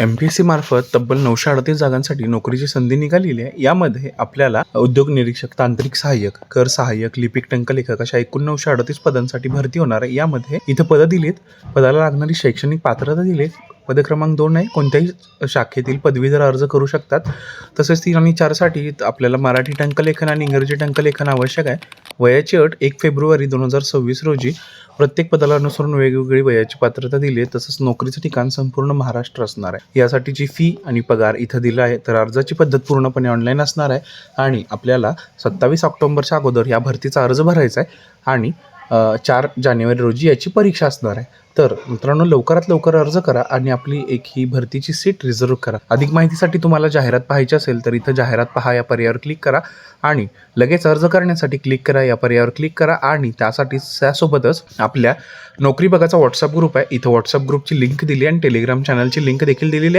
M P S C मार्फत तब्बल नऊशे अडतीस जागांसाठी नोकरीची संधी निघालेली आहे. यामध्ये आपल्याला उद्योग निरीक्षक तांत्रिक सहाय्यक कर सहाय्यक लिपिक टंकलेखक अशा एकूण नऊशे अडतीस पदांसाठी भरती होणार आहे. यामध्ये इथं पदं दिलीत. पदाला लागणारी शैक्षणिक पात्रता दिलीत. पद क्रमांक दोन आहे. कोणत्याही शाखेतील पदवीधर अर्ज करू शकतात तसेच तीन आणि चारसाठी आपल्याला मराठी टंकलेखन आणि इंग्रजी टंकलेखन आवश्यक आहे. वयाची अट एक फेब्रुवारी दोन हजार सव्वीस रोजी प्रत्येक पदाला अनुसरून वेगवेगळी वयाची पात्रता दिली आहे. तसंच नोकरीचं ठिकाण संपूर्ण महाराष्ट्र असणार आहे. यासाठीची फी आणि पगार इथं दिला आहे तर अर्जाची पद्धत पूर्णपणे ऑनलाईन असणार आहे. आणि आपल्याला सत्तावीस ऑक्टोबरच्या अगोदर या भरतीचा अर्ज भरायचा आहे. आणि चार जानेवारी रोजी याची परीक्षा असणार आहे. तर मित्रांनो लवकरात लवकर अर्ज करा आणि आपली एक ही भरतीची सीट रिझर्व करा. अधिक माहितीसाठी तुम्हाला जाहिरात पाहायची असेल तर इथं जाहिरात पहा या पर्यायावर क्लिक करा आणि लगेच अर्ज करण्यासाठी क्लिक करा या पर्यायावर क्लिक करा आणि त्यासाठी त्यासोबतच आपल्या नोकरी बघाचा व्हॉट्सअप ग्रुप आहे. इथं व्हॉट्सअप ग्रुपची लिंक दिली आणि टेलिग्राम चॅनलची लिंक देखील दिलेली आहे.